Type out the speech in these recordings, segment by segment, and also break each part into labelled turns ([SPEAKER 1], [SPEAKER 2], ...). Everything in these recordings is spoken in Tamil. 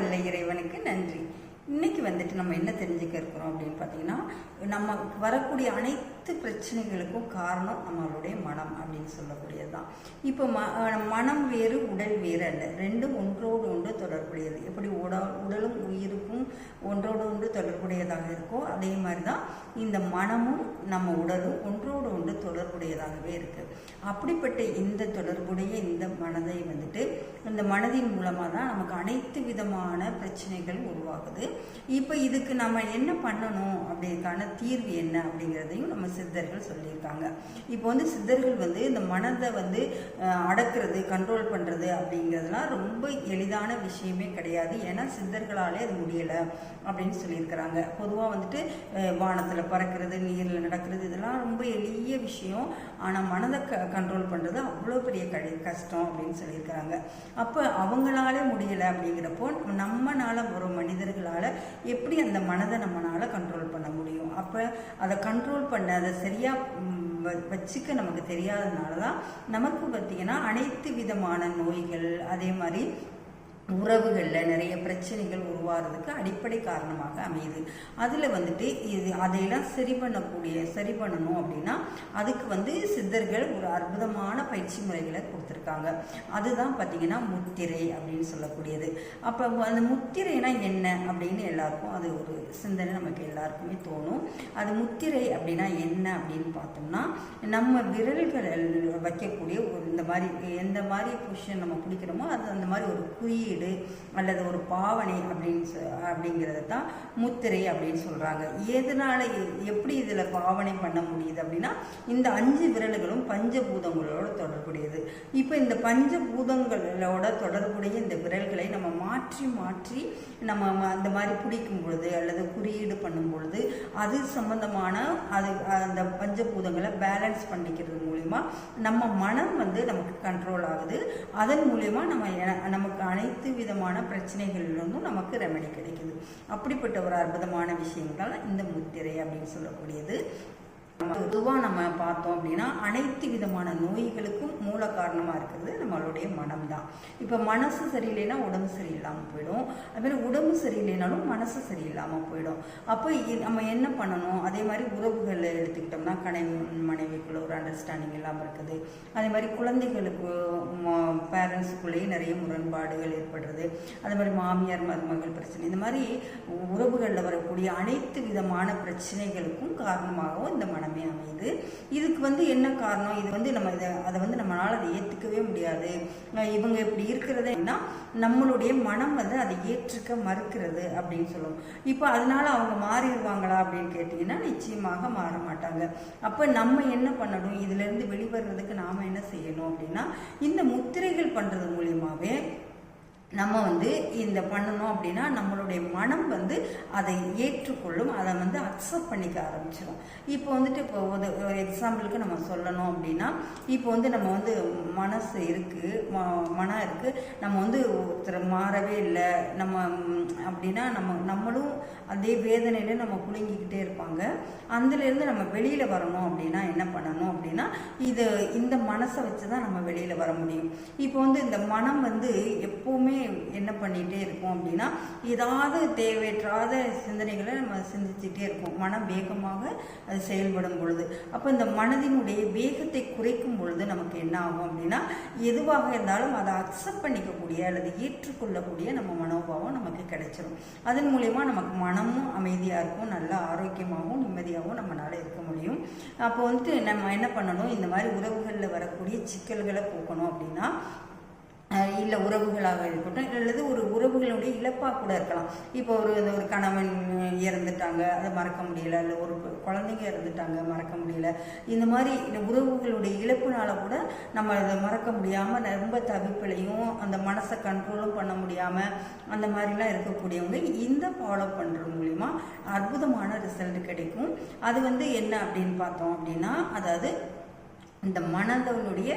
[SPEAKER 1] வல்ல இறைவனுக்கு நன்றி. இன்னைக்கு வந்துட்டு நம்ம என்ன தெரிஞ்சுக்க இருக்கிறோம் அப்படின்னு பார்த்தீங்கன்னா நம்ம வரக்கூடிய அனைத்து பிரச்சனைகளுக்கும் காரணம் நம்மளுடைய மனம் அப்படின்னு சொல்லக்கூடியது தான் இப்போ ம மனம் வேறு உடல் வேறு அல்ல. ரெண்டும் ஒன்றோடு ஒன்று தொடர்புடையது. எப்படி உட உடலும் உயிருக்கும் ஒன்றோடு ஒன்று தொடர்புடையதாக இருக்கோ அதே மாதிரி தான் இந்த மனமும் நம்ம உடலும் ஒன்றோடு ஒன்று தொடர்புடையதாகவே இருக்குது அப்படிப்பட்ட இந்த தொடர்புடைய இந்த மனதை வந்துட்டு இந்த மனதின் மூலமாக தான் நமக்கு அனைத்து விதமான பிரச்சனைகள் உருவாகுது. இப்போ இதுக்கு நம்ம என்ன பண்ணணும் அப்படிங்கிறதுக்கான தீர்வு என்ன அப்படிங்கிறதையும் நம்ம சித்தர்கள் சொல்லியிருக்காங்க. இப்போ வந்து சித்தர்கள் வந்து இந்த மனதை வந்து அடக்கிறது கண்ட்ரோல் பண்ணுறது அப்படிங்கிறதுலாம் ரொம்ப எளிதான விஷயமே கிடையாது. ஏன்னா சித்தர்களாலே அது முடியலை அப்படின்னு சொல்லியிருக்கிறாங்க. பொதுவாக வந்துட்டு வானத்தில் பறக்கிறது நீரில் நடக்கிறது இதெல்லாம் ரொம்ப எளிய விஷயம். ஆனால் மனதை க கண்ட்ரோல் பண்ணுறது அவ்வளோ பெரிய கடி கஷ்டம் அப்படின்னு சொல்லியிருக்கிறாங்க. அப்போ அவங்களாலே முடியலை அப்படிங்கிறப்போ நம்மளால ஒரு மனிதர்களால் எப்படி அந்த மனதை நம்மளால கண்ட்ரோல் பண்ண முடியும்? அப்போ அதை கண்ட்ரோல் பண்ண அதை சரியாக வச்சுக்க நமக்கு தெரியாததுனால தான் நமக்கு பார்த்திங்கன்னா அனைத்து விதமான நோய்கள் அதே மாதிரி உறவுகளில் நிறைய பிரச்சனைகள் உருவாகிறதுக்கு அடிப்படை காரணமாக அமையுது. அதில் வந்துட்டு இது அதையெல்லாம் சரி பண்ணக்கூடிய சரி பண்ணணும் அப்படின்னா அதுக்கு வந்து சித்தர்கள் ஒரு அற்புதமான பயிற்சி முறைகளை கொடுத்துருக்காங்க. அதுதான் பார்த்தீங்கன்னா முத்திரை அப்படின்னு சொல்லக்கூடியது. அப்போ அந்த முத்திரைனா என்ன அப்படின்னு எல்லாருக்கும் அது ஒரு சிந்தனை நமக்கு எல்லாருக்குமே தோணும். அது முத்திரை அப்படின்னா என்ன அப்படின்னு பார்த்தோம்னா நம்ம விரல்கள் வைக்கக்கூடிய ஒரு இந்த மாதிரி எந்த மாதிரி பொசிஷன் நம்ம பிடிக்கிறோமோ அது அந்த மாதிரி ஒரு குறியீடு அல்லது ஒரு பாவனை அப்படின்னு சொ- அப்படிங்கிறது தான் முத்திரை அப்படின்னு சொல்கிறாங்க எதனால எப்படி இதில் பாவனை பண்ண முடியுது அப்படின்னா இந்த அஞ்சு விரல்களும் பஞ்சபூதங்களோட தொடர்புடையது. இப்போ இந்த பஞ்சபூதங்களோட தொடர்புடைய இந்த விரல்களை நம்ம மாற்றி மாற்றி நம்ம ம- அந்த மாதிரி பிடிக்கும் பொழுது அல்லது குறியீடு பண்ணும் பொழுது அது சம்பந்தமான அது அந்த பஞ்சபூதங்களை பேலன்ஸ் பண்ணிக்கிறது மூலிமா நம்ம மனம் வந்து நமக்கு கண்ட்ரோல் ஆகுது. அதன் மூலிமா நம்ம நமக்கு அனைத்து விதமான பிரச்சனைகளிலிருந்தும் நமக்கு ரெமெடி கிடைக்குது. அப்படிப்பட்ட ஒரு அற்புதமான விஷயங்கள் தான் இந்த முத்திரை அப்படின்னு சொல்லக்கூடியது. பொதுவாக நம்ம பார்த்தோம் அப்படின்னா அனைத்து விதமான நோய்களுக்கும் மூல காரணமாக இருக்கிறது நம்மளுடைய மனம் தான். இப்போ மனசு சரியில்லைன்னா உடம்பு சரியில்லாமல் போயிடும். அதுமாதிரி உடம்பு சரியில்லைனாலும் மனசு சரியில்லாமல் போயிடும். அப்போ நம்ம என்ன பண்ணணும்? அதே மாதிரி உறவுகளில் எடுத்துக்கிட்டோம்னா கணை மனைவிக்குள்ள ஒரு அண்டர்ஸ்டாண்டிங் இல்லாமல் இருக்குது. அதே மாதிரி குழந்தைகளுக்கு பேரண்ட்ஸுக்குள்ளேயே நிறைய முரண்பாடுகள் ஏற்படுறது. அதே மாதிரி மாமியார் மருமகள் பிரச்சனை. இந்த மாதிரி உறவுகளில் வரக்கூடிய அனைத்து விதமான பிரச்சனைகளுக்கும் காரணமாகவும் இந்த மனம் அமையுது. இதுக்கு வந்து என்ன காரணம்? இது வந்து நம்ம இதை அதை வந்து நம்மளால் அதை ஏற்றுக்கவே முடியாது. இவங்க இப்படி இருக்கிறதுனா நம்மளுடைய மனம் வந்து அதை ஏற்றுக்க மறுக்கிறது அப்படின்னு சொல்லுவோம். இப்போ அதனால அவங்க மாறிடுவாங்களா அப்படின்னு கேட்டிங்கன்னா நிச்சயமாக மாற மாட்டாங்க. அப்போ நம்ம என்ன பண்ணணும்? இதுலேருந்து வெளிவர்றதுக்கு நாம் என்ன செய்யணும் அப்படின்னா இந்த முத்திரைகள் பண்ணுறது மூலியமாகவே நம்ம வந்து இந்த பண்ணணும் அப்படின்னா நம்மளுடைய மனம் வந்து அதை ஏற்றுக்கொள்ளும் அதை வந்து அக்செப்ட் பண்ணிக்க ஆரம்பிச்சிடும் இப்போ வந்துட்டு இப்போ ஒரு ஒரு எக்ஸாம்பிளுக்கு நம்ம சொல்லணும் அப்படின்னா இப்போ வந்து நம்ம வந்து மனசு இருக்குது மனம் இருக்குது நம்ம வந்து ஒருத்தர் மாறவே இல்லை. நம்ம அப்படின்னா நம்ம நம்மளும் அதே வேதனையில நம்ம குலுங்கிக்கிட்டே இருப்பாங்க. அதுலேருந்து நம்ம வெளியில் வரணும் அப்படின்னா என்ன பண்ணணும் அப்படின்னா இது இந்த மனசை வச்சு தான் நம்ம வெளியில் வர முடியும். இப்போ வந்து இந்த மனம் வந்து எப்போவுமே என்ன பண்ணிகிட்டே இருக்கோம் அப்படின்னா ஏதாவது தேவையற்றாத சிந்தனைகளை நம்ம சிந்திச்சுட்டே இருப்போம் மனம் வேகமாக அது செயல்படும் பொழுது. அப்போ இந்த மனதினுடைய வேகத்தை குறைக்கும் பொழுது நமக்கு என்ன ஆகும் அப்படின்னா எதுவாக இருந்தாலும் அதை அக்செப்ட் பண்ணிக்கக்கூடிய அல்லது ஏற்றுக்கொள்ளக்கூடிய நம்ம மனோபாவம் நமக்கு கிடைச்சிடும் அதன் மூலயமா நமக்கு மனமும் அமைதியாக இருக்கும் நல்ல ஆரோக்கியமாகவும் நிம்மதியாகவும் நம்மளால இருக்க முடியும். அப்போ வந்துட்டு நம்ம என்ன பண்ணணும்? இந்த மாதிரி உறவுகளில் வரக்கூடிய சிக்கல்களை போக்கணும் அப்படின்னா இல்லை உறவுகளாக இருக்கட்டும் அல்லது ஒரு உறவுகளுடைய இழப்பாக கூட இருக்கலாம். இப்போ ஒரு இந்த ஒரு கணவன் இறந்துட்டாங்க அதை மறக்க முடியல இல்லை ஒரு குழந்தைங்க இறந்துட்டாங்க மறக்க முடியல. இந்த மாதிரி உறவுகளுடைய இழப்புனால கூட நம்ம அதை மறக்க முடியாமல் ரொம்ப தவிப்பிலையும் அந்த மனசை கண்ட்ரோலும் பண்ண முடியாமல் அந்த மாதிரிலாம் இருக்கக்கூடியவங்க இந்த ஃபாலோ பண்ணுறது மூலிமா அற்புதமான ரிசல்ட் கிடைக்கும். அது வந்து என்ன அப்படின்னு பார்த்தோம் அப்படின்னா அதாவது இந்த மனதனுடைய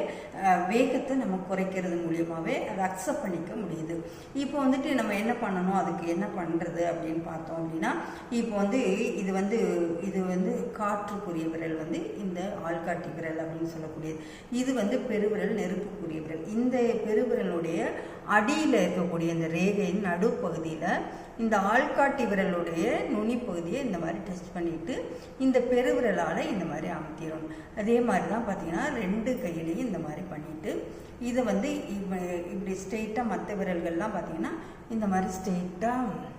[SPEAKER 1] வேகத்தை நம்ம குறைக்கிறது மூலியமாகவே அதை அக்செப்ட் பண்ணிக்க முடியுது. இப்போ வந்துட்டு நம்ம என்ன பண்ணணும்? அதுக்கு என்ன பண்ணுறது அப்படின்னு பார்த்தோம் அப்படின்னா இப்போ வந்து இது வந்து இது வந்து காற்றுக்குரிய விரல் வந்து இந்த ஆள்காட்டி விரல் அப்படின்னு சொல்லக்கூடியது. இது வந்து பெருவிரல் நெருப்புக்குரிய விரல். இந்த பெருவிரலுடைய அடியில் இருக்கக்கூடிய இந்த ரேகையின் நடுப்பகுதியில் இந்த ஆள்காட்டி விரலுடைய நுனி பகுதியை இந்த மாதிரி டச் பண்ணிட்டு இந்த பெருவிரலால் இந்த மாதிரி அமுத்திடணும் அதே மாதிரி தான் பார்த்தீங்கன்னா ரெண்டு கையிலையும் இந்த மாதிரி பண்ணிட்டு இதை வந்து இவ- இப்படி ஸ்ட்ரெயிட்டாக மற்ற விரல்கள்லாம் பார்த்தீங்கன்னா இந்த மாதிரி ஸ்ட்ரெயிட்டாக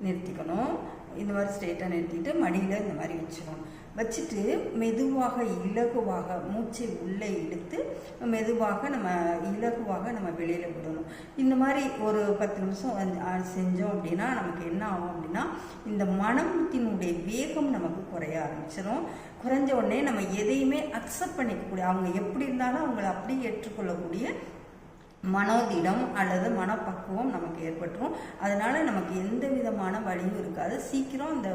[SPEAKER 1] நிறுத்திக்கணும். இந்த மாதிரி ஸ்ட்ரெயிட்டாக நிறுத்திட்டு மடியில் இந்த மாதிரி வச்சிடணும் வச்சுட்டு மெதுவாக இலகுவாக மூச்சை உள்ளே இழுத்து மெதுவாக நம்ம இலகுவாக நம்ம வெளியில் விடணும். இந்த மாதிரி ஒரு பத்து நிமிஷம் செஞ்சோம் அப்படின்னா நமக்கு என்ன ஆகும் அப்படின்னா இந்த மனத்தினுடைய வேகம் நமக்கு குறைய ஆரம்பிச்சிடும் குறைஞ்ச உடனே நம்ம எதையுமே அக்செப்ட் பண்ணிக்கக்கூடிய அவங்க எப்படி இருந்தாலும் அவங்கள அப்படியே ஏற்றுக்கொள்ளக்கூடிய மனோதிடம் அல்லது மனப்பக்குவம் நமக்கு ஏற்பட்டுரும். அதனால நமக்கு எந்த விதமான வழியும் இருக்காது. சீக்கிரம் அந்த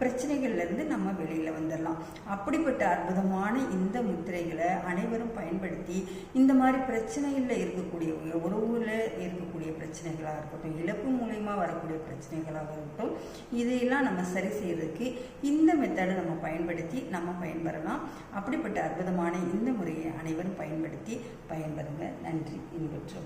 [SPEAKER 1] பிரச்சனைகள்லேருந்து நம்ம வெளியில் வந்துடலாம் அப்படிப்பட்ட அற்புதமான இந்த முத்திரைகளை அனைவரும் பயன்படுத்தி இந்த மாதிரி பிரச்சனைகளில் இருக்கக்கூடிய உறவுல இருக்கக்கூடிய பிரச்சனைகளாக இருக்கட்டும் இழப்பு மூலயமா வரக்கூடிய பிரச்சனைகளாக இருக்கட்டும் இதையெல்லாம் நம்ம சரி செய்யறதுக்கு இந்த மெத்தடை நம்ம பயன்படுத்தி நம்ம பயன்பெறலாம். அப்படிப்பட்ட அற்புதமான இந்த முறையை அனைவரும் பயன்படுத்தி பயன்பெறுங்க. நன்றி. করতে হবে